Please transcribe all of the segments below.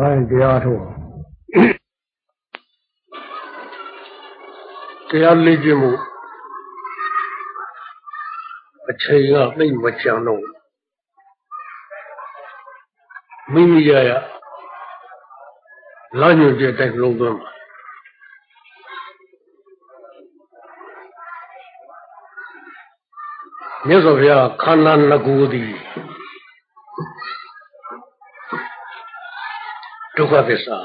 ဒါရင်တရားထုတ်အောင်တရားလေ့ကျင့်မှုအချိန်ကသိမ့်မကြံတော့မိမိရရလာညွန်တဲ့တိုက်လုံးသွင်းမှာမြတ်စွာဘုရားခန္ဓာငကိုယ်သည် ဒုက္ခသစ္စာ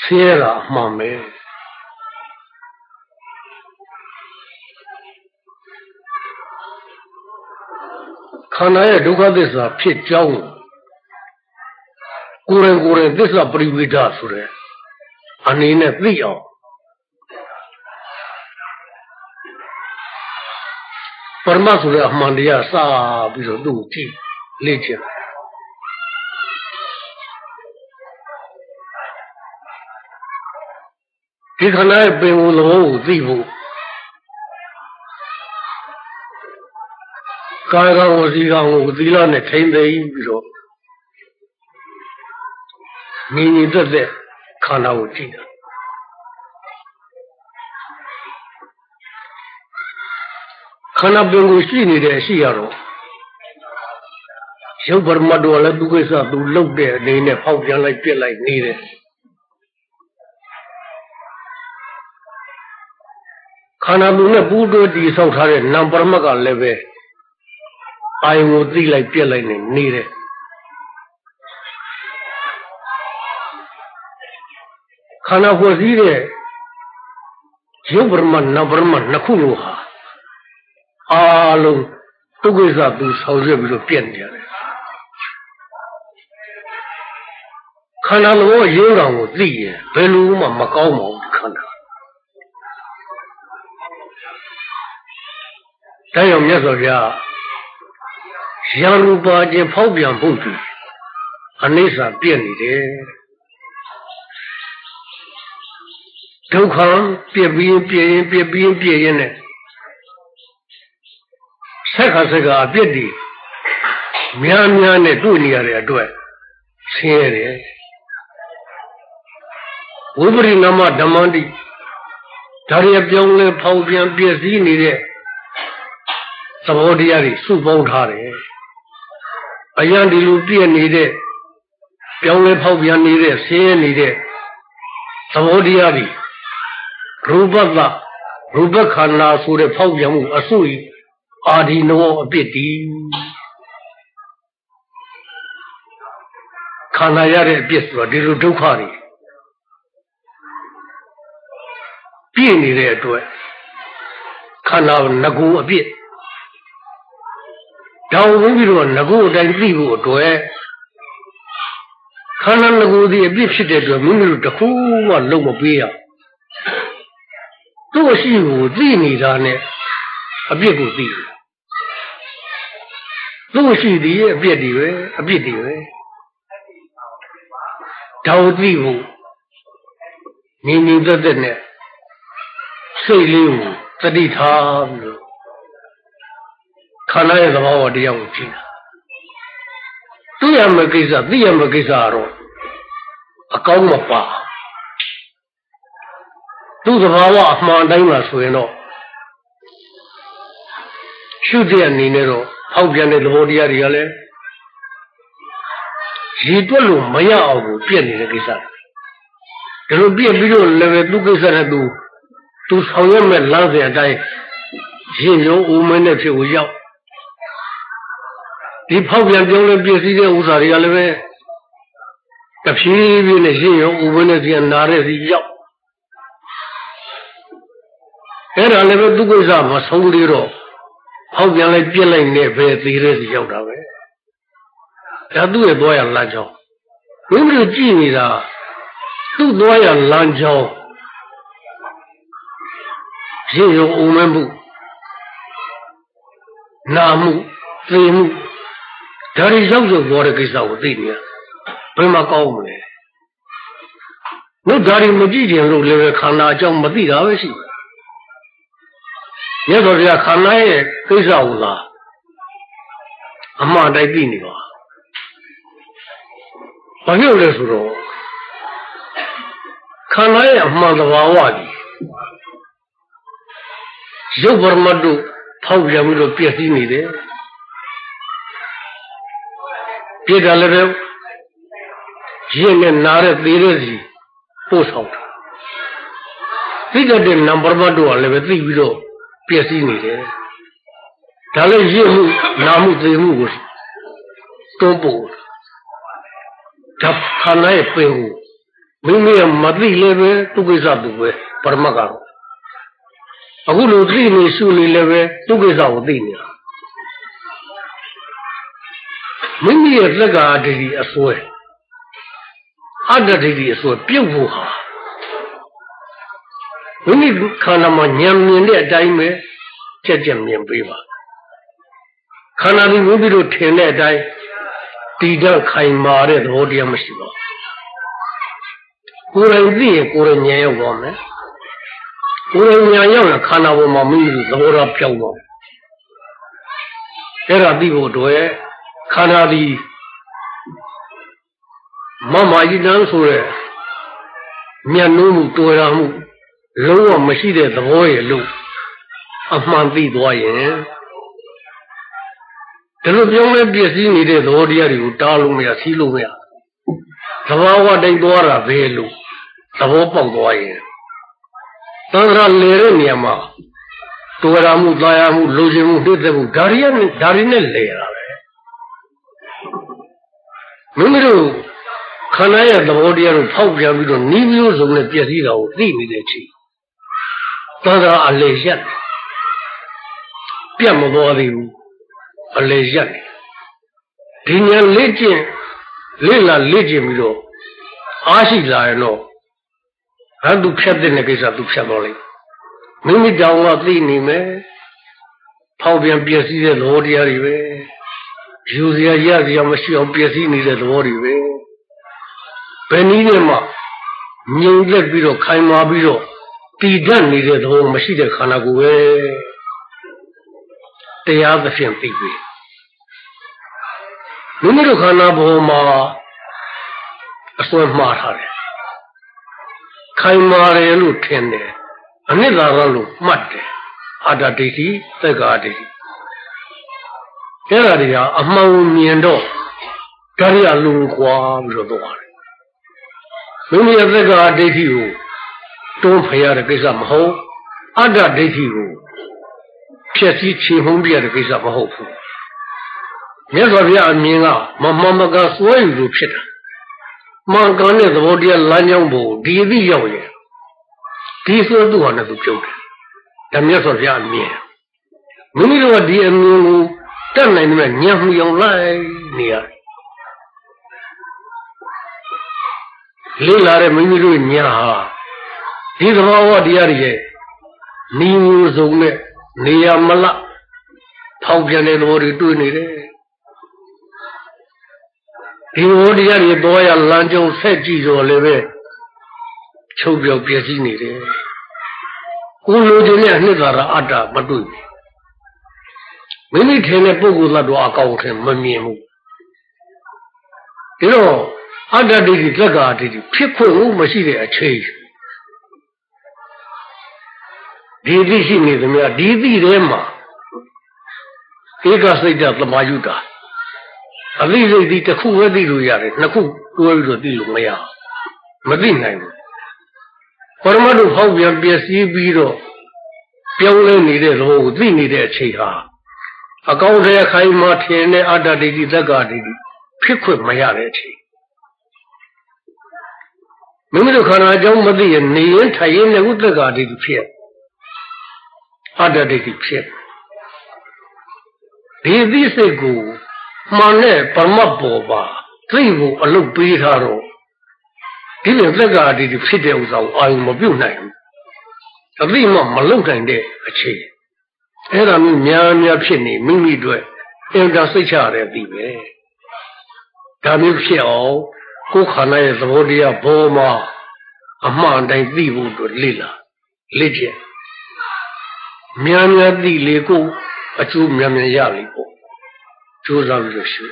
ဆင်းရဲတာအမှန်ပဲခန္ဓာရဲ့ဒုက္ခသစ္စာဖြစ်ကြောင်းကိုယ်ရင်ကိုယ်ရင်သစ္စာပရိဝေဒဆိုတဲ့အနေနဲ့သိအောင်ပရမတ်ဆိုတဲ့အမှန်တရားစပြီးတော့သူ့ကိုကြည့်လေ့ကျင့် ဒီခန္ဓာရဲ့ပင်ကိုယ်သဘောကိုသိဖို့ကာယကံဝစီကံကိုသီလနဲ့ထိမ့်သိမ်းပြီးတော့ငြိမ်ငြိမ်သက်သက်ခန္ဓာကိုကြည့်တာခန္ဓာပင်ကိုရှိနေတဲ့အရှိရတော့ရုပ်ပရမတ်တော်လည်းသူကိစ္စသူလုတ်တဲ့အနေနဲ့ဖောက်ပြန်လိုက်ပြစ်လိုက်နေတယ် ခန္ဓာသူနဲ့ပူးတွဲတည်ဆောက်ထားတဲ့နာမ်ပရမတ်ကလည်းပဲအာယုံကိုသိလိုက်ပြက်လိုက်နေနေတယ်ခန္ဓာဖွဲ့စည်းတဲ့ရုပ်ပရမတ်နာမ်ပရမတ်နှစ်ခုလို့ဟာအာလုံးဒုက္ခိစ္စသူဆောင်ရွက်ပြီးတော့ပြက်နေရတယ်ခန္ဓာလောရင်းကောင်ကိုသိရင်ဘယ်လိုမှမကောင်းပါဘူး ဒါကြောင့်မြတ်စွာဘုရားရံရူပါခြင်းဖောက်ပြန်ဖို့သူအနိစ္စပြည့်နေတယ်ဒုက္ခပြည့်ပြီးပြည့်ရင်ပြည့်ပြီးပြည့်ရင်နဲ့ဆက်ခါဆက်ခါအပြစ်တွေများများနဲ့တွေ့နေရတဲ့အတွက်ဆင်းရဲတယ်ဝိပရိနာမဓမ္မတိဒါရီပြောင်းလဲဖောက်ပြန်ပြည့်စည်နေတဲ့ သဘောတရားတွေစုပေါင်းထားတယ်အရန်ဒီလိုပြည့်နေတဲ့ပြောင်းလဲဖောက်ပြန်နေတဲ့ဆင်းရဲနေတဲ့သဘောတရားတွေရူပတရူပခန္ဓာဆိုတဲ့ဖောက်ပြန်မှုအစုဤအာဒီနောအပြစ်တီခန္ဓာရတဲ့အပြစ်ဆိုတော့ဒီလိုဒုက္ခတွေပြည့်နေတဲ့အတွက်ခန္ဓာငကူအပြစ် တောင်းပြီးတော့ငကူအတိုင်းသိဖို့အတွက်ခန္ဓာငကူဒီအပြစ်ဖြစ်တဲ့အတွက်မိမိတို့တခုမှလုံးမပေးရသူ့အရှိကိုသိနေတာနဲ့အပြစ်ကိုသိတယ်သူ့ရှိသည်ရဲ့အပြစ်တွေပဲအပြစ်တွေပဲတောင်းသိဖို့နေနေသက်သက်နဲ့စိတ်လေးကိုတတိထားပြီးတော့ ခန္ဓာရဲ့သဘောတရားကိုကြည့်တာသူရမယ့်ကိစ္စသိရမယ့်ကိစ္စကတော့အကောင်းမပါသူ့သဘာဝအမှန်တိုင်းမှာဆိုရင်တော့ရှုတဲ့အနေနဲ့တော့ဖောက်ပြန်တဲ့သဘောတရားတွေကလည်းရည်တွက်လို့မရအောင်ကိုပြည့်နေတဲ့ကိစ္စဒီလိုပြည့်ပြီးတော့လည်းပဲသူ့ကိစ္စနဲ့သူသူဆောင်ရွက်မဲ့လမ်းစဉ်အတိုင်းရင်ရုံဦးမင်းနဲ့ဖြစ်ကိုရောက် ဒီဖောက်ပြန်ပြောင်းလဲပြည့်စည်တဲ့ဥစ္စာတွေကလည်းပဲတဖြည်းဖြည်းနဲ့ရင်ရုံဦးမင်းနဲ့ပြန်နာတဲ့စီရောက်အဲ့ဒါလည်းပဲသူ့ကိစ္စမဆုံးသေးတော့ဟောက်ပြန်လိုက်ပြစ်လိုက်နဲ့ပဲသေးတဲ့စီရောက်တာပဲဒါသူ့ရဲ့သွားရလမ်းကြောင်းမိမိတို့ကြည့်နေတာသူ့သွားရလမ်းကြောင်းရည်ရုံအုံမဲမှုနာမှုသိမှု ဒါတွေရောက်ရောက်သွားတဲ့ကိစ္စကိုသိနေရဘယ်မှာကောင်းမလဲတို့ဒါတွေမကြည့်ကြလို့လည်းခန္ဓာအကြောင်းမသိတာပဲရှိတယ်မြတ်စွာဘုရားခန္ဓာရဲ့ကိစ္စကိုသာအမှန်တိုင်းသိနေပါဘာဖြစ်လို့လဲဆိုတော့ခန္ဓာရဲ့အမှန်တဘာဝကြီးရုပ်ပရမတ်တို့ဖောက်ပြန်ပြီးတော့ပြည့်စည်နေတယ် ပြည့်တယ်လည်းပဲရင်းနဲ့နားတဲ့သေးတဲ့စီပို့ဆောင်တာသိတတ်တဲ့နံပါတ်မတ်တို့ကလည်းပဲသိပြီးတော့ပြည့်စည်နေတယ်ဒါလည်းရင်းမှုနာမှုသိမှုကိုတွန်းပို့ဒါခန္ဓာရဲ့ပင်ကိုမိမိရဲ့မသိလည်းပဲသူကိစ္စသူပဲပရမတ်ကတော့အခုလိုသိနေရှုနေလည်းပဲသူကိစ္စကိုသိနေတာ မိမိရဲ့သက္ကာဒိဋ္ဌိအစွဲအတ္တဒိဋ္ဌိအစွဲပြုတ်ဖို့ဟာမိမိခန္ဓာမှာဉာဏ်မြင်တဲ့အတိုင်းပဲကြက်ကြက်မြင်ပေးပါခန္ဓာဒီမိမိတို့ထင်တဲ့အတိုင်းတည်တဲ့ခိုင်မာတဲ့သဘောတရားမရှိပါဘူးကိုယ်တိုင်သိရင်ကိုယ်တိုင်ဉာဏ်ရောက်ပါမယ်ကိုယ်တိုင်ဉာဏ်ရောက်ရင်ခန္ဓာပေါ်မှာမိမိတို့သဘောထားပြောင်းသွားအဲ့ဒါသိဖို့အတွက် ခန္ဓာဒီမမကြီးတန်းဆိုတဲ့မျက်နှိုးမှုတွေ့ရမှုလုံးဝမရှိတဲ့သဘောရဲ့လို့အမှန်သိသွားရင်ဒီလိုပြောင်းလဲပြည့်စည်နေတဲ့သဘောတရားတွေကိုတားလို့မရစီးလို့မရသဘာဝတိုင်းသွားတာပဲလို့သဘောပေါက်သွားရင်သံဃာလေတဲ့နေရာမှာတွေ့ရမှုသာယာမှုလိုချင်မှုနှိမ့်သက်မှုဒါရီနဲ့ဒါရီနဲ့လေတာပဲ မိမိတို့ခန္ဓာရဲ့သဘောတရားကိုဖောက်ပြန်ပြီးတော့နီးမျိုးစုံနဲ့ပြည့်စည်တာကိုသိနေတဲ့အချိန်သံဃာအလေရက်ပြတ်မသွားသေးဘူးအလေရက်ဒီညာလေ့ကျင့်လေ့လာလေ့ကျင့်ပြီးတော့အားရှိလာရင်တော့ဟန်သူဖြတ်တဲ့ကိစ္စသူဖြတ်တော့လိမ့်မိမိတောင်ကသိနေမယ်ဖောက်ပြန်ပြည့်စည်တဲ့သဘောတရားတွေပဲ ယူစရာရစရာမရှိအောင်ပြည့်စည်နေတဲ့သဘောတွေပဲဘယ်နည်းနဲ့မှငြိမ်သက်ပြီးတော့ခိုင်မာပြီးတော့တည်တတ်နေတဲ့သဘောမရှိတဲ့ခန္ဓာကိုယ်ပဲတရားသဖြင့်သိပြီမိမိတို့ခန္ဓာဘောမှာအစွဲမှားထားတယ်ခိုင်မာတယ်လို့ထင်တယ်အနှစ်သာရလို့မှတ်တယ်အာတဒိဋ္ဌိသက္ကာဒိဋ္ဌိ အဲ့ဒါတွေကအမှန်မြင်တော့ကြရလူကွာပြီးတော့သွားတယ်မိမိရဲ့သက္ကာဒိဋ္ဌိကိုတွန်းဖရတဲ့ကိစ္စမဟုတ်အတ္တဒိဋ္ဌိကိုဖြည့်စည်းချေမှုန်းပြတဲ့ကိစ္စမဟုတ်ဘူးမြတ်စွာဘုရားအမြင်ကမမမကစွဲယူလို့ဖြစ်တာမှန်ကန်တဲ့သဘောတရားလမ်းကြောင်းကိုဒီအသည့်ရောက်ရင်ဒီဆိုသူ့ဟာနဲ့သူပြုတ်တယ်ဒါမြတ်စွာဘုရားအမြင်မိမိတို့ကဒီအမြင်ကို တတ်နိုင်တဲ့ညံမှုအောင်လိုက်နေရတယ်လေးလာတဲ့မိမိတို့ညာဟာဒီသဘောဝတရားတွေရဲ့နီးမျိုးစုံနဲ့နေရမလထောက်ပြန်တဲ့သဘောတွေတွေ့နေတယ်ဒီဝတရားတွေပေါ်ရလမ်းကြုံဆက်ကြည့်တော့လည်းပဲချုပ်ပြောက်ပြည့်စည်နေတယ်ကိုလိုချင်တဲ့အနှစ်သာရအတ္တမတွေ့ဘူး မိမိထင်တဲ့ပုဂ္ဂိုလ်သတ္တဝါအကောင်ထင်မမြင်ဘူးဒီတော့အတ္တဒိဋ္ဌိသက္ကာဒိဋ္ဌိဖြစ်ခွင့်မရှိတဲ့အချိန်ဒီသိရှိနေသမျှဒီသိထဲမှာဧကစိတ်တသမာယုတာအသိစိတ်ဒီတစ်ခုပဲသိလို့ရတယ်နှစ်ခုတွဲပြီးတော့သိလို့မရမသိနိုင်ဘူးပရမတ်တို့ဟောက်ပြန်ပျက်စီးပြီးတော့ပြောင်းလဲနေတဲ့သဘောကိုသိနေတဲ့အချိန်ဟာ အကောင့်ထဲခိုင်းမှထင်တဲ့အတ္တဒိဋ္ဌိသက္ကာဒိဋ္ဌိဖြစ်ခွင့်မရတဲ့အချိန်မိမိတို့ခန္ဓာအကြောင်းမသိရင်နေရင်ထိုင်ရင်လည်းဥသက္ကာဒိဋ္ဌိဖြစ်အတ္တဒိဋ္ဌိဖြစ်ဒီသိစိတ်ကိုမှန်တဲ့ပရမတ်ပေါ်ပါသိဖို့အလုပ်ပေးထားတော့ဒီလိုသက္ကာဒိဋ္ဌိဖြစ်တဲ့ဥစ္စာကိုအာရုံမပြုတ်နိုင်ဘူးအသိမှမလုံနိုင်တဲ့အခြေအဲ့ ဒါမျိုးများများဖြစ်နေမိမိတို့အင်တာစိတ်ချရတဲ့အသိပဲဒါမျိုးဖြစ်အောင်ကိုယ်ခန္ဓာရဲ့သဘောတရားဘောမှာအမှန်တိုင်းသိဖို့အတွက်လေ့လာလေ့ကျင့်များများသိလေကိုအကျိုးများများရလေပေါ့ကြိုးစားပြီးလို့ရှိ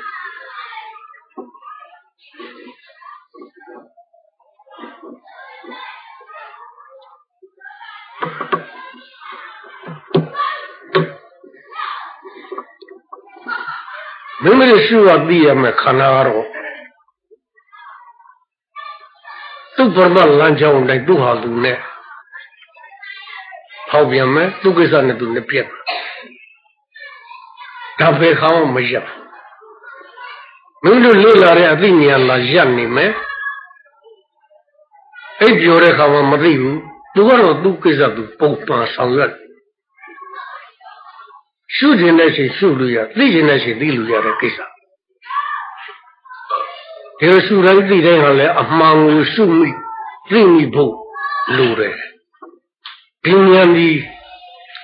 မိမိတို့ရှုရသိရမယ်ခန္ဓာကတော့သူ့ပရမလမ်းကြောင်းတိုင်းသူ့ဟာသူနဲ့ဟောက်ပြန်မယ်သူ့ကိစ္စနဲ့သူနဲ့ပြက်ဒါပဲခေါင်းမရပ်မင်းတို့လေ့လာတဲ့အသိဉာဏ်လာရပ်နေမယ်အဲ့ပြောတဲ့ခါမှမသိဘူးသူကတော့သူ့ကိစ္စသူပုံပန်ဆောင်ရွက် ရှုခြင်းတဲ့ချိန်ရှုလို့ရသိခြင်းတဲ့ချိန်သိလို့ရတဲ့ကိစ္စဒီလိုရှုတိုင်းသိတိုင်းဟာလည်းအမှန်ကိုရှုမိသိမိဖို့လိုတယ်ဒီဉာဏ်ဒီ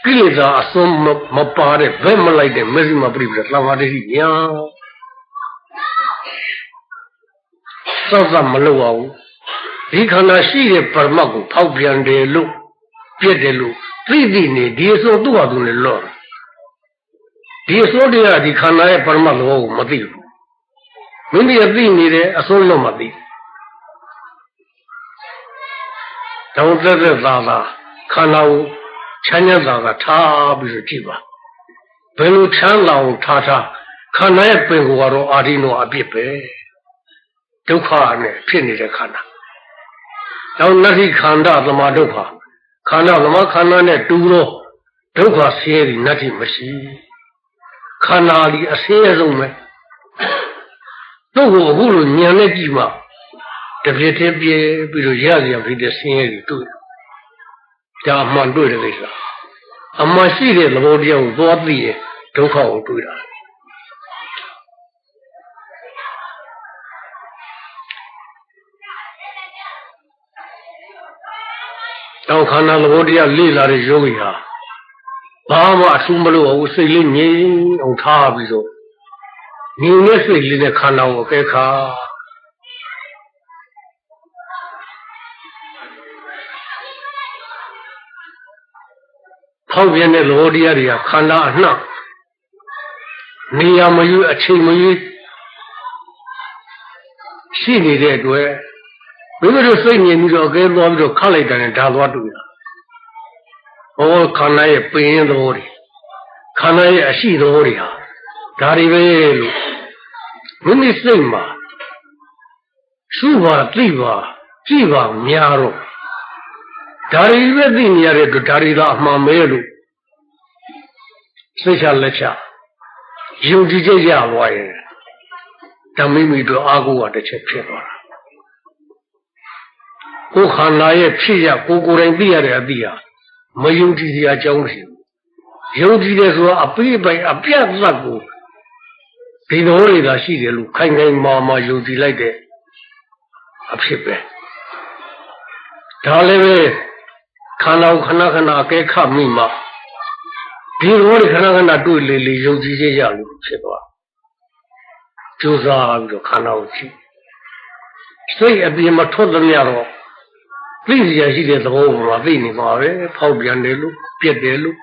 ကိလေသာအစွန်းမပါတဲ့ဘက်မလိုက်တဲ့မဇ္ဈိမပရိပဒသမာဓိညာစောက်စမလုပ်အောင်ဒီခန္ဓာရှိတဲ့ပရမတ်ကိုဖောက်ပြန်တယ်လို့ပြည့်တယ်လို့သိသိနေဒီအစိုးသူ့ဟာသူနဲ့လော့ ဒီအစိုးတရားဒီခန္ဓာရဲ့ပရမတ်လောကိုမသိဘူးမိမိရဲ့သိနေတဲ့အစိုးလို့မသိတောင်းသက်သက်သာသာခန္ဓာကိုချမ်းသာသာကထားပြီးတော့ကြည့်ပါဘယ်လိုချမ်းသာအောင်ထားထားခန္ဓာရဲ့ပင်ကိုကတော့အာရိနောအပြစ်ပဲဒုက္ခနဲ့ဖြစ်နေတဲ့ခန္ဓာနောက်နတ္တိခန္ဓာသမာဒုက္ခခန္ဓာသမာခန္ဓာနဲ့တူတော့ဒုက္ခဆင်းရဲဒီနတ္တိမရှိ ခန္ဓာဒီအဆင်းရဲဆုံးပဲသူ့ကိုအခုလိုညံနဲ့ကြည့်မှတပြည့်တည်းပြည့်ပြီးတော့ရရဖြစ်တဲ့ဆင်းရဲတွေတွေ့ဒါအမှန်တွေ့တဲ့ကိစ္စအမှန်ရှိတဲ့သဘောတရားကိုသွားသိရင်ဒုက္ခကိုတွေ့တာတောင်ခန္ဓာသဘောတရားလေ့လာတဲ့ယောဂီဟာ ဘာမှအဆူမလို့ဘူးစိတ်လေးငြိမ်အောင်ထားပြီးတော့ငြိမ်တဲ့စိတ်လေးနဲ့ခန္ဓာကိုအကဲခါဖောက်ပြန်တဲ့သဘောတရားတွေကခန္ဓာအနှံ့နေရာမရွေးအချိန်မရွေးရှိနေတဲ့အတွက်မိမိတို့စိတ်မြင်ပြီးတော့အကဲသွားပြီးတော့ခတ်လိုက်တယ်ဒါသွားတူတာ ဟောခန္ဓာရဲ့ပင်သဘောတွေခန္ဓာရဲ့အရှိသဘောတွေဟာဒါတွေပဲလို့မိမိစိတ်မှာရှုပါသိပါကြည့်ပါများတော့ဒါတွေပဲသိနေရတဲ့အတွက်ဒါတွေသာအမှန်ပဲလို့စိတ်ချလက်ချယုံကြည်ချက်ရသွားရင်ဓမ္မိမိတို့အာဟုကတစ်ချက်ဖြစ်သွားတာကိုယ်ခန္ဓာရဲ့ဖြစ်ရကိုယ်ကိုယ်တိုင်သိရတဲ့အသိဟာ မယုံကြည်စရာအကြောင်းမရှိဘူးယုံကြည်တယ်ဆိုတာအပိပိုင်အပြတ်သတ်ကိုဒီလိုတွေသာရှိတယ်လို့ခိုင်ခိုင်မာမာယုံကြည်လိုက်တဲ့အဖြစ်ပဲဒါလည်းပဲခန္ဓာခဏခဏအကဲခတ်မိမှဒီလိုတွေခဏခဏတွေ့လေလေယုံကြည်ချက်ရလို့ဖြစ်သွားကြိုးစားပြီးတော့ခန္ဓာကိုကြည့်စိတ်အပြင်မထွက်သမျှတော့ သိစရာရှိတဲ့သဘောပေါ်မှာသိနေပါပဲဖောက်ပြန်တယ်လို့ပြက်တယ်လို့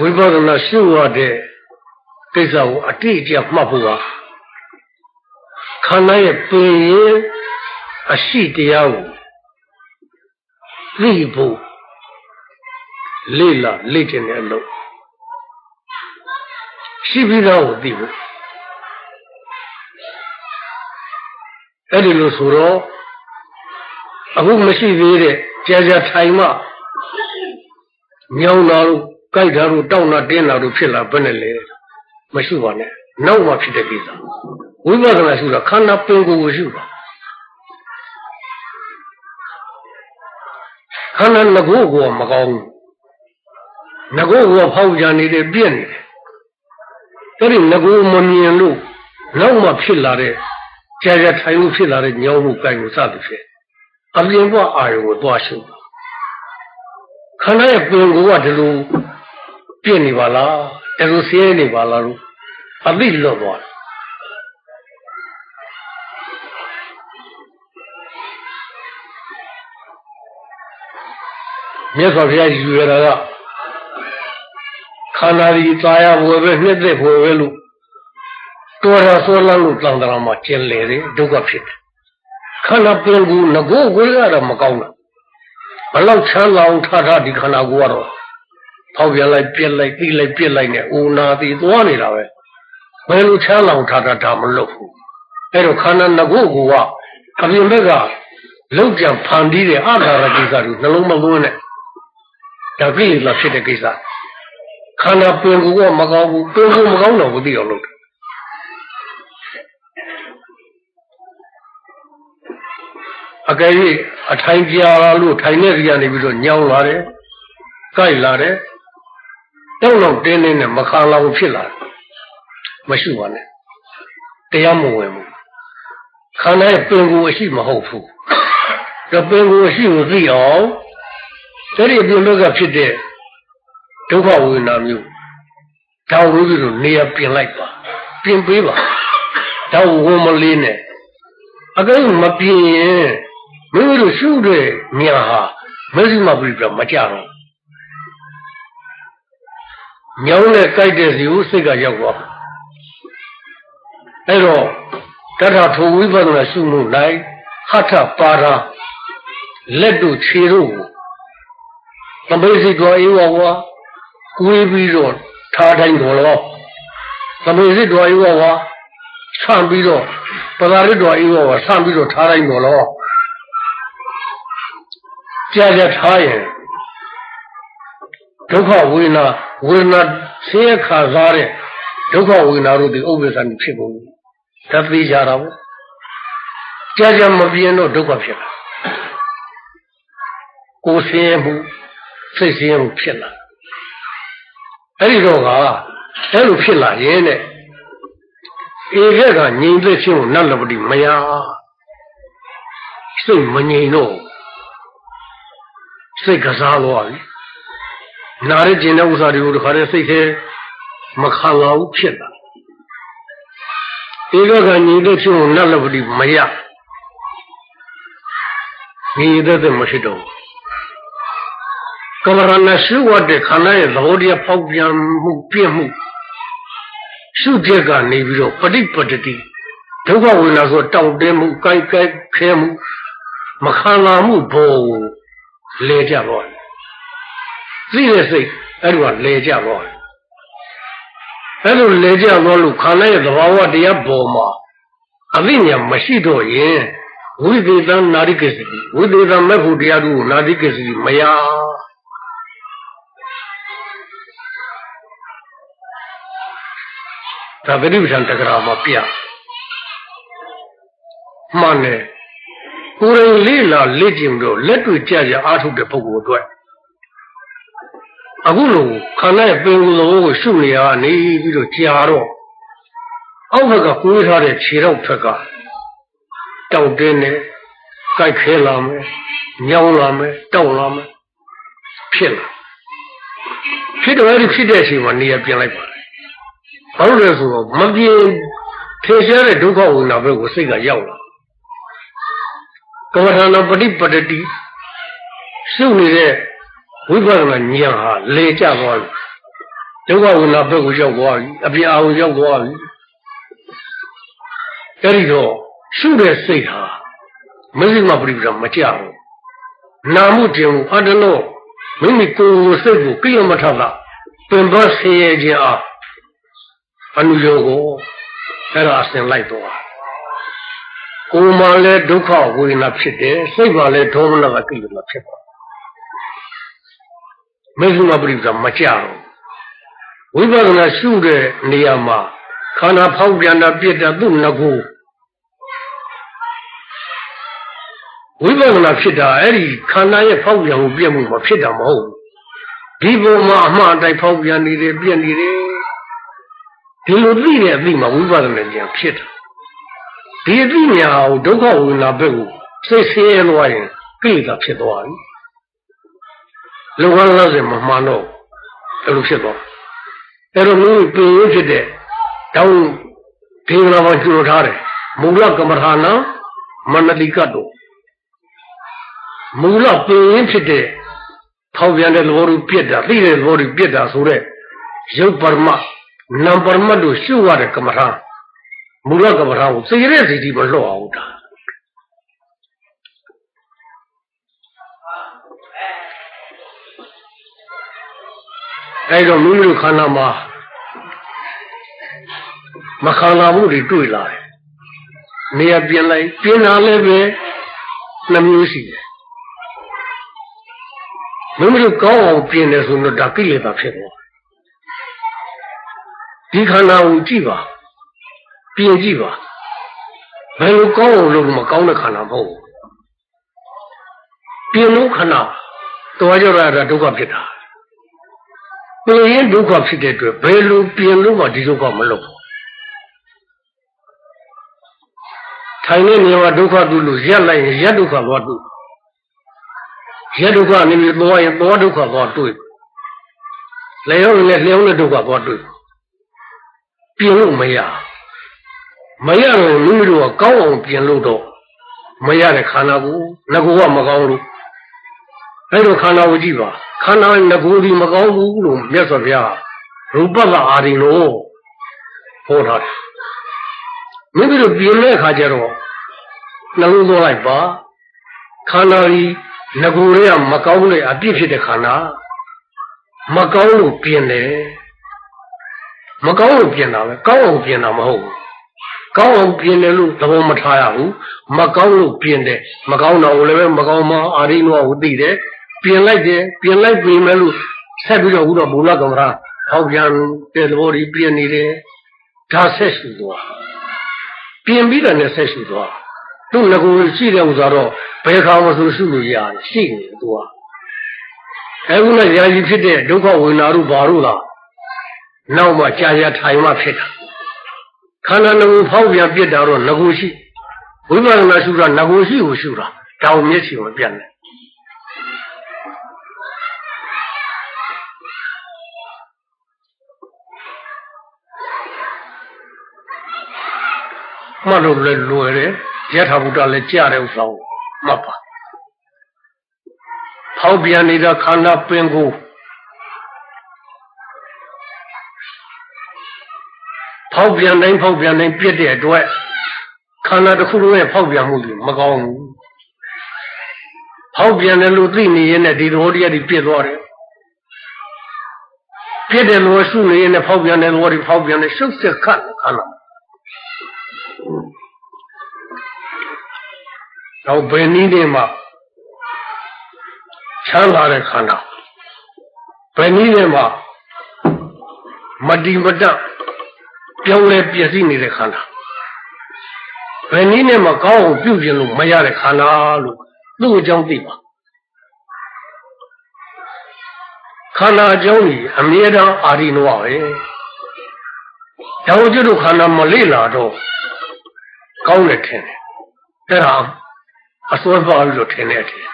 ဝိပဿနာရှုရတဲ့ကိစ္စကိုအတိအကျမှတ်ဖို့ကခန္ဓာရဲ့ပင်ရင်အရှိတရားကိုသိဖို့လေ့လာလေ့ကျင့်တဲ့အလုပ်ရှိပြီးတော့သိဖို့အဲ့ဒီလိုဆိုတော့အခုမရှိသေးတဲ့ကြာကြာထိုင်မှညောင်းလာလို့ ကြိုက်တာတို့တောက်တာတင်းတာတို့ဖြစ်လာဘယ်နဲ့လဲမရှိပါနဲ့နောက်မှဖြစ်တဲ့ကိစ္စဝိပဿနာရှုတာခန္ဓာပင်ကိုယ်ကိုရှုတာခန္ဓာငကိုကိုမကောင်းဘူးငကိုကိုဖောက်ကြနေတယ်ပြည့်နေတယ်အဲ့ဒီငကိုမမြင်လို့နောက်မှဖြစ်လာတဲ့ကြာကြာထိုင်လို့ဖြစ်လာတဲ့ညောင်းမှုကြိုက်ကိုစသည်ဖြစ်အပြင်ဘဝအာရုံကိုသွားရှုခန္ဓာရဲ့ပင်ကိုကဒီလို ပြင့်နေပါလားတလူဆင်းနေပါလားလို့အသိလွတ်သွားမြတ်စွာဘုရားယူရတာကခန္ဓာဒီသာယာဝယ်ပဲနှစ်သက်ဝယ်ပဲလို့တော်တော်ဆောလန်းလို့တန်တရာမှာကျင်လေတယ်ဒုက္ခဖြစ်တယ်ခန္ဓာပင်ကိုငကိုကိုရတာမကောင်းဘူးဘလောက်ချမ်းသာအောင်ထားတာဒီခန္ဓာကိုယ်ကတော့ ဖောက်ပြန်လိုက်ပြက်လိုက်ပြီးလိုက်ပြက်လိုက်နဲ့အိုနာပြီးသွားနေတာပဲဘယ်လိုချမ်းသာအောင်ထားထားတာမလုပ်ဘူးအဲ့တော့ခန္ဓာငကိုကိုကအပြင်ဘက်ကလောက်ကြံဖန်တီးတဲ့အာဃာရကိစ္စတွေနှလုံးမသွင်းနဲ့ဒါကိလေသာဖြစ်တဲ့ကိစ္စခန္ဓာပင်ကိုကမကောင်းဘူးပင်ကိုမကောင်းတော့ဘူးသိအောင်လုပ်တယ်အကယ်၍အထိုင်ကြာလို့ထိုင်နေကြနေပြီးတော့ညောင်းလာတယ်၊ကြိုက်လာတယ်။ တောက်တော့တင်းတင်းနဲ့မခံလောက်ဖြစ်လာတယ်။မရှိပါနဲ့။တရားမဝင်ဘူး။ခန္ဓာရဲ့ပင်ကိုအရှိမဟုတ်ဘူး။ဒါပင်ကိုအရှိကိုသိအောင်တတိပြုလောကဖြစ်တဲ့ဒုက္ခဝေဒနာမျိုးတောင်းလို့ပြီးတော့နေရာပြင်လိုက်ပါ။ပြင်ပေးပါ။တောင်းဝင်မလေးနဲ့အကယ်မပြင်ရင်မိမိတို့ရှုတဲ့ဉာဏ်ဟာမဇ္ဈိမပရိပမကြတော့ ညောင်းနဲ့ကြိုက်တဲ့စီကိုစိတ်ကရောက်သွားအဲ့တော့တထထိုဝိပဿနာရှုလို့နိုင်ဟထပါရာလက်တို့ခြေတို့ကိုသမိစိတ်တော်အေးဝဝကိုယ်ပြီးတော့ထားတိုင်းတော်လောသမိစိတ်တော်အေးဝဝဆန့်ပြီးတော့ပဇာရတော်အေးဝဝဆန့်ပြီးတော့ထားတိုင်းတော်လောကြာကြာထားရင်ဒုက္ခဝေဒနာ ဝေဒနာဆင်းရဲခါစားတဲ့ဒုက္ခဝေဒနာတို့ဒီဥပ္ပဇ္ဇာဖြစ်ကုန်ပြီ။ဒါသိကြတာပေါ့။ကြာကြာမပြင်းတော့ဒုက္ခဖြစ်လာ။ကိုယ်ဆင်းရဲမှုစိတ်ဆင်းရဲမှုဖြစ်လာ။အဲ့ဒီတော့ကအဲ့လိုဖြစ်လာရင်တဲ့ဧကကငြိမ်သက်ခြင်းကိုနတ်လပတိမရစိတ်မငြိမ်တော့စိတ်ကစားသွားပြီ နာရကျင်တဲ့ဥစ္စာတွေကိုတခါတည်းစိတ်ထဲမခံလာဘူးဖြစ်လာဧကကညီတဲ့ဖြစ်ကိုနတ်လပတိမရညီတဲ့တဲ့မရှိတော့ကမရဏရှိဝတ်တဲ့ခန္ဓာရဲ့သဘောတရားပေါက်ပြန်မှုပြည့်မှုရှုချက်ကနေပြီးတော့ပဋိပတ္တိဒုက္ခဝေဒနာဆိုတောင့်တင်းမှုကြိုက်ကြိုက်ခဲမှုမခံလာမှုဘောလဲကြတော့ သိတဲ့စိတ်အဲ့လိုကလဲကြတော့အဲ့လိုလဲကြတော့လို့ခန္ဓာရဲ့သဘာဝတရားပေါ်မှာအသိဉာဏ်မရှိတော့ရင်ဝိသေသနာရိကစ္စတိဝိသေသမဲ့ဖို့တရားတို့နာရိကစ္စတိမရဒါပရိပ္ပံတက္ကရာမှာပြမှန်တယ်ကိုယ်တိုင်လေးလာလက်ကျင်တော့လက်တွေ့ကြကြအားထုတ်တဲ့ပုဂ္ဂိုလ်အတွက် အခုလိုခန္ဓာရဲ့ပင်ကိုယ်လုံးကိုရှုနေရနေပြီးတော့ကြာတော့အောက်ဘက်ကကိုးထားတဲ့ခြေတော့ဖက်ကတောက်တင်းနေကြိုက်ခဲလာမယ်ညောင်းလာမယ်တောက်လာမယ်ဖြစ်လာဖြစ်တော့အဲ့ဒီဖြစ်တဲ့အချိန်မှာနေရာပြင်လိုက်ပါဘာလို့လဲဆိုတော့မပြင်းထင်ရှားတဲ့ဒုက္ခဝိညာဉ်ဘက်ကိုစိတ်ကရောက်လာကမ္မထာနာပฏิပတ္တိရှုနေတဲ့ ဝိပဿနာဉာဏ်ဟာလေကျသွားပြီဒုက္ခဝိညာဉ်ဘက်ကိုရောက်သွားပြီအပြာအောင်ရောက်သွားပြီအဲဒီတော့ရှုတဲ့စိတ်ဟာမဇ္ဈိမပရိပဒမကြဘူးနာမှုတင်မှုအတလောမိမိကိုယ်ကိုစိတ်ကိုကိလမထတာပင်ပတ်ဆင်းရဲခြင်းအားအနုယောကိုအဲ့ဒါအစဉ်လိုက်သွားကိုယ်မှလည်းဒုက္ခဝေဒနာဖြစ်တယ်စိတ်မှလည်းဒေါမနကကိလေသာဖြစ်သွား မေဇုမပရိပဒမကြတော့ဝိပဿနာရှုတဲ့နေရာမှာခန္ဓာဖောက်ပြန်တာပြစ်တာသူ့ငကိုဝိပဿနာဖြစ်တာအဲ့ဒီခန္ဓာရဲ့ဖောက်ပြန်မှုပြည့်မှုမဖြစ်တာမဟုတ်ဘူးဒီပုံမှာအမှားတိုင်းဖောက်ပြန်နေတယ်ပြည့်နေတယ်ဒီလိုသိတဲ့အသိမှာဝိပဿနာဉာဏ်ဖြစ်တာဒီအသိဉာဏ်ကိုဒုက္ခဝေဒနာဘက်ကိုစိတ်ဆင်းရဲသွားရင်ကိလေသာဖြစ်သွားပြီ လုံဝန်းလောက်စင်မမှန်တော့အဲ့လိုဖြစ်သွားအဲ့တော့မိမိပင်ရင်းဖြစ်တဲ့တောင်းဒေဝနာမှာကျူလို့ထားတယ်မူလကမ္မထာနာမန္တလိကတ်တို့မူလပင်ရင်းဖြစ်တဲ့ထောက်ပြန်တဲ့သဘောတူပြက်တာသိတဲ့သဘောတူပြက်တာဆိုတဲ့ရုပ်ပရမနံပရမတ်တို့ရှုရတဲ့ကမ္မထာမူလကမ္မထာကိုသိရတဲ့စီတီမလွတ်အောင်တာ အဲ့တော့မိမိတို့ခန္ဓာမှာမခန္ဓာမှုတွေတွေ့လာတယ်နေရာပြင်လိုက်ပြင်လာလည်းပဲနှမျိုးရှိတယ်မိမိတို့ကောင်းအောင်ပြင်တယ်ဆိုတော့ဒါကိလေသာဖြစ်သွားဒီခန္ဓာကိုကြည့်ပါပြင်ကြည့်ပါဘယ်လိုကောင်းအောင်လုပ်လို့မကောင်းတဲ့ခန္ဓာမဟုတ်ဘူးပြင်လို့ခန္ဓာတော်ကြရတာဒုက္ခဖြစ်တာ ပြင်ရင်ဒုက္ခဖြစ်တဲ့အတွက်ဘယ်လိုပြင်လို့မှဒီဒုက္ခမလုပ်ဘူးထိုင်နေနေမှာဒုက္ခတူလို့ရက်လိုက်ရင်ရက်ဒုက္ခသွားတူရက်ဒုက္ခနေပြီးသွားရင်သွားဒုက္ခသွားတွေ့လျောင်းနဲ့လျောင်းတဲ့ဒုက္ခသွားတွေ့ပြင်လို့မရမရတော့မိမိတို့ကကောင်းအောင်ပြင်လို့တော့မရတဲ့ခန္ဓာကိုငကူကမကောင်းလို့အဲ့တော့ခန္ဓာကိုကြည့်ပါ ခန္ဓာငကူဒီမကောင်းဘူးလို့မြတ်စွာဘုရားရူပကအာရင်လို့ဟောထားတယ်မိမိတို့ပြင်တဲ့အခါကျတော့နှလုံးသွင်းလိုက်ပါခန္ဓာကြီးငကူတွေကမကောင်းတဲ့အပြစ်ဖြစ်တဲ့ခန္ဓာမကောင်းလို့ပြင်တယ်မကောင်းလို့ပြင်တာပဲကောင်းအောင်ပြင်တာမဟုတ်ဘူးကောင်းအောင်ပြင်တယ်လို့သဘောမထားရဘူးမကောင်းလို့ပြင်တယ်မကောင်းတော့လည်းပဲမကောင်းမှအာရိနောကိုသိတယ် ပြင်လိုက်တယ်ပြင်လိုက်ပြင်မယ်လို့ဆက်ပြီးတော့ဘုရားဘုရားကမ္ဘာဟောက်ပြန်တဲ့သဘောကြီးပြင်နေတယ်ဒါဆက်ရှိသွားပြင်ပြီးတယ်နဲ့ဆက်ရှိသွားသူ့ငကူရှိတဲ့ဥစ္စာတော့ဘယ်ခါမှဆိုရှိလို့ရတယ်ရှိနေတယ်သူကအခုနဲ့ရာကြီးဖြစ်တဲ့ဒုက္ခဝေဒနာတို့ဘာလို့လားနောက်မှကြာကြာထိုင်မှဖြစ်တာခန္ဓာငကူဖောက်ပြန်ပြစ်တာတော့ငကူရှိဝိပဿနာရှုတာငကူရှိကိုရှုတာတောင်မျက်စီကိုပြတ်တ မှတ်လို့လည်းလွယ်တယ်ယထာဘုဒ္ဓလည်းကြားတဲ့ဥစ္စာကိုမှတ်ပါဖောက်ပြန်နေတဲ့ခန္ဓာပင်ကိုဖောက်ပြန်တိုင်းဖောက်ပြန်တိုင်းပြည့်တဲ့အတွက်ခန္ဓာတစ်ခုလုံးရဲ့ဖောက်ပြန်မှုကြီးမကောင်းဘူးဖောက်ပြန်တယ်လို့သိနေရင်လည်းဒီသဘောတရားတွေပြည့်သွားတယ်ပြည့်တယ်လို့ရှုနေရင်လည်းဖောက်ပြန်တယ်လို့ဒီဖောက်ပြန်တယ်ရှုပ်ဆက်ခတ်ခန္ဓာ တော့ဘယ်နည်းနဲ့မှချမ်းသာတဲ့ခန္ဓာဘယ်နည်းနဲ့မှမတိမတပြောင်းလဲပြည့်စည်နေတဲ့ခန္ဓာဘယ်နည်းနဲ့မှကောင်းအောင်ပြုပြင်လို့မရတဲ့ခန္ဓာလို့သူ့အကြောင်းသိပါခန္ဓာအကြောင်းကြီးအမြဲတမ်းအာရိနဝပဲတောင်ကျွတ်ခန္ဓာမလေ့လာတော့ ကောင်းတယ်ထင်တယ်အဲ့ဒါအစွဲပါလို့ထင်တယ်ထင်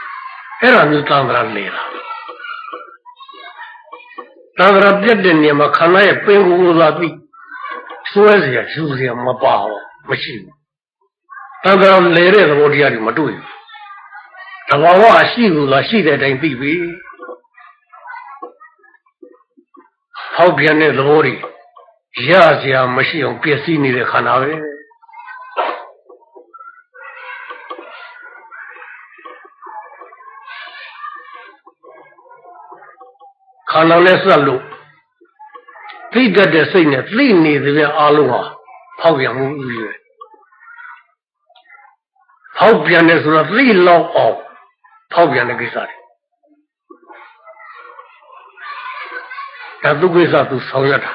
အဲ့ဒါမျိုးသံသရာနေတာသံသရာပြတ်တဲ့နေရာမှာခန္ဓာရဲ့ပင်ကိုယ်ကိုသာပြီးစွဲစရာယူစရာမပါဘူးမရှိဘူးသံသရာလေတဲ့သဘောတရားတွေမတွေ့ဘူးတဘာဝအရှိဘူးလားရှိတဲ့အတိုင်းသိပြီဟောက်ပြန်တဲ့သဘောတွေရစရာမရှိအောင်ပျက်စီးနေတဲ့ခန္ဓာပဲ ခန္ဓာနဲ့ဆက်လို့သိတတ်တဲ့စိတ်နဲ့သိနေတဲ့အာလုံးဟာဖောက်ပြန်မှုဥရွယ်ဖောက်ပြန်တယ်ဆိုတော့သိလောက်အောင်ဖောက်ပြန်တဲ့ကိစ္စတွေဒါသူကိစ္စသူဆောင်ရတာ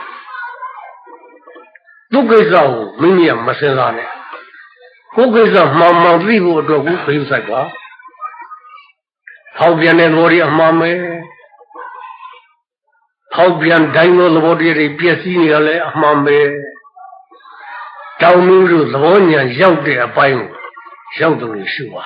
သူကိစ္စကိုမိမိကမစင်စားနဲ့ကိုကိစ္စမှန်မှန်သိဖို့အတွက်ကိုဖိဆိုင်ပါ ဖောက်ပြန်တဲ့သဘောတွေအမှန်ပဲဖောက်ပြန်တိုင်းသောသဘောတရားတွေပြည့်စည်နေရလဲအမှန်ပဲတောင်းလို့လို့သဘောညာရောက်တဲ့အပိုင်းကိုရောက်တယ်လို့ရှုပါ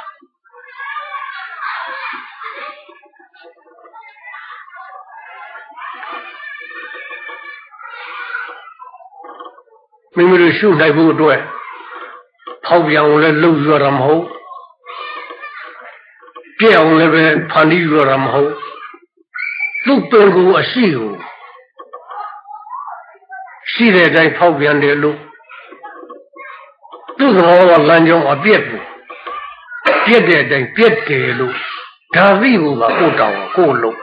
မိမိတို့ရှုနိုင်ဖို့အတွက်ဖောက်ပြန်အောင်လည်းလုပ်ရတာမဟုတ် ပြည့်အောင်လည်းပဲဖန်တီးရတာမဟုတ်သူ့ပင်ကိုအရှိကိုရှိတဲ့အတိုင်းဖောက်ပြန်တယ်လို့သူ့သဘောကလမ်းကြောင်းအပြည့်ကိုပြည့်တဲ့အတိုင်းပြည့်တယ်လို့ဒါသိဖို့ကကိုယ်တောင်းကိုယ်လို့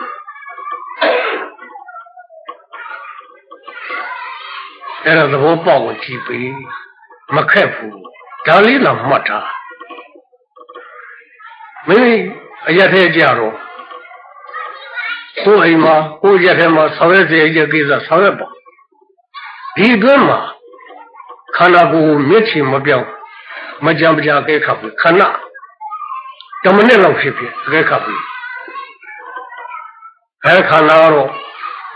အဲ့ဒါသဘောပေါက်ကိုကြည့်ပြီးမခက်ဘူးဒါလေးတော့မှတ်ထား မိမိအရက်ထဲကြတော့ကိုယ်အိမ်မှာကိုယ်ရက်ထဲမှာဆောင်ရွက်စေရတဲ့ကိစ္စဆောင်ရွက်ပါဒီအတွင်းမှာခန္ဓာကိုယ်မြစ်ချင်မပြောင်းမကြံပကြာခဲခပ်ဘူးခဏတမနစ်လောက်ဖြစ်ဖြစ်ခဲခပ်ဘူးအဲခန္ဓာကတော့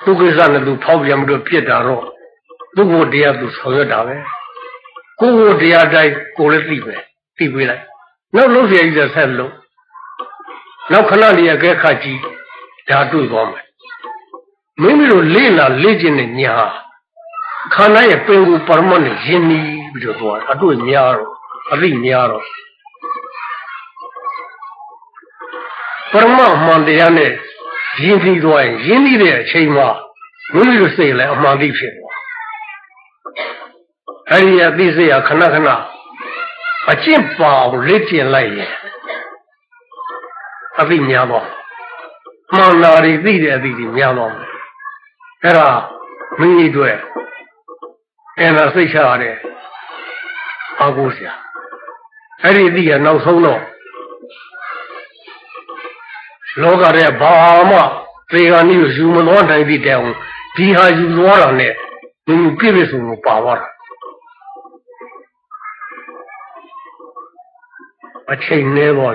သူကိစ္စနဲ့သူဖောက်ပြန်မလို့ပြစ်တာတော့သူ့ကိုယ်တရားသူဆောင်ရွက်တာပဲကိုယ်ကိုယ်တရားတိုင်းကိုယ်လည်းသိပဲသိပေးလိုက်နောက်လုံးစီရည်ဆက်လုံး နောက်ခဏလေးအကဲခတ်ကြည့်ဒါတွေ့သွားမယ်မိမိတို့လေ့လာလေ့ကျင့်တဲ့ညာခန္ဓာရဲ့ပင်ကိုပရမတ်နဲ့ယဉ်နီးပြီးတော့သွားအတွေ့များတော့အသိများတော့ပရမတ်မှန်တရားနဲ့ယဉ်ပြီးသွားရင်ယဉ်ပြီးတဲ့အချိန်မှာမိမိတို့စိတ်လည်းအမှန်သိဖြစ်သွားအဲ့ဒီအသိစိတ်ကခဏခဏအကျင့်ပါအောင်လေ့ကျင့်လိုက်ရင် အသိများသွားမှန်တာတွေသိတဲ့အသိတွေများသွားမယ်အဲ့ဒါမိမိတို့အဲ့ဒါစိတ်ချရတယ်အာကိုစရာအဲ့ဒီအသိကနောက်ဆုံးတော့လောကရဲ့ဘာမှသေကံကြီးကိုယူမသွားနိုင်သည့်တိုင်ဒီဟာယူသွားတာနဲ့မိမိပြည့်ပြည့်စုံစုံပါသွားတာအချိန်နည်းပါ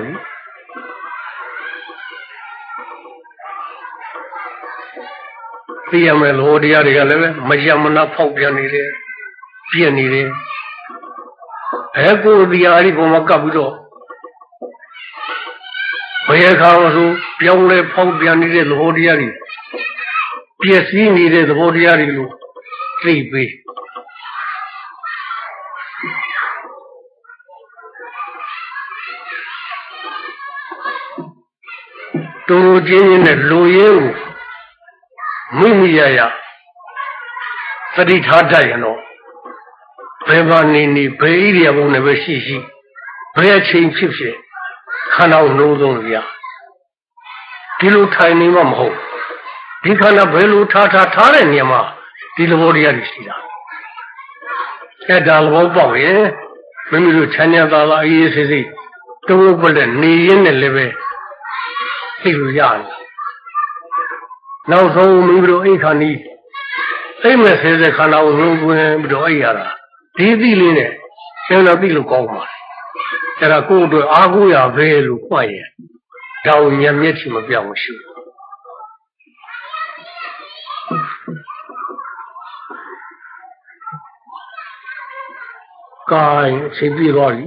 သိရမယ်လောတရားတွေကလည်းပဲမယမနာဖောက်ပြန်နေတယ်ပြည့်နေတယ်အဲကိုယ်တရားအဲ့ဒီပုံမှာကပ်ပြီးတော့ဘယ်ခါမှဆိုပြောင်းလဲဖောက်ပြန်နေတဲ့သဘောတရားတွေပျက်စီးနေတဲ့သဘောတရားတွေလို့သိပေးတူချင်းချင်းနဲ့လူရင်းကို မိမိရရသတိထားတတ်ရင်တော့ဘယ်မှာနေနေဘယ်ဣရိယာပုနဲ့ပဲရှိရှိဘယ်အချိန်ဖြစ်ဖြစ်ခန္ဓာကိုနှိုးဆုံးရဒီလိုထိုင်နေမှမဟုတ်ဒီခန္ဓာဘယ်လိုထားထားထားတဲ့နေရာမှာဒီသဘောတရားတွေရှိတာအဲဒါသဘောပေါက်ရင်မိမိတို့ချမ်းသာသာအေးအေးဆေးဆေးတုံးပုတ်တဲ့နေရင်းနဲ့လည်းပဲသိလို့ရတယ် နောက်ဆုံးမိမိတို့အိတ်ခါနီးအိမ်မဲ့ဆဲဆဲခန္ဓာကိုနှုံးသွင်းပြီးတော့အိပ်ရတာဒီသိလေးနဲ့ဆင်းတော့သိလို့ကောင်းပါအဲ့ဒါကိုယ့်အတွက်အားကိုးရပဲလို့မှတ်ရင်ဒါကိုညံမျက်ချီမပြောင်းမရှိဘူးကိုင်းအချိန်ပြည့်သွားပြီ